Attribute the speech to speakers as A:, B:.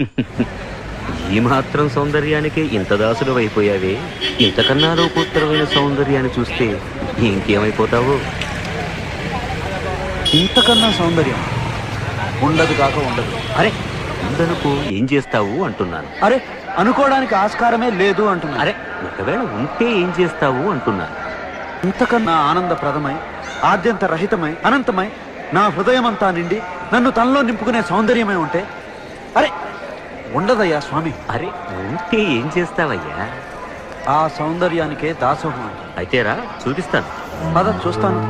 A: ఈ మాత్రం సౌందర్యానికి ఇంత దాసులు అయిపోయావే ఇంతకన్నా లోకోత్తరమైన సౌందర్యాన్ని చూస్తే ఇంకేమైపోతావు?
B: ఇంతకన్నా సౌందర్యం ఉండదు కాక ఉండదు.
A: అరే ఉందనుకో ఏం చేస్తావు అంటున్నాను.
B: అరే అనుకోవడానికి ఆస్కారమే లేదు అంటున్నా
A: అరే ఒకవేళ ఉంటే ఏం చేస్తావు అంటున్నాను.
B: ఇంతకన్నా ఆనందప్రదమై ఆద్యంత రహితమై అనంతమై నా హృదయమంతా నిండి నన్ను తనలో నింపుకునే సౌందర్యమై ఉంటే అరే ఉండదయ్యా స్వామి.
A: అరే ఉంటే ఏం చేస్తావయ్యా?
B: ఆ సౌందర్యానికే దాసోహం
A: అయితేరా చూపిస్తాను.
B: పద చూస్తాను.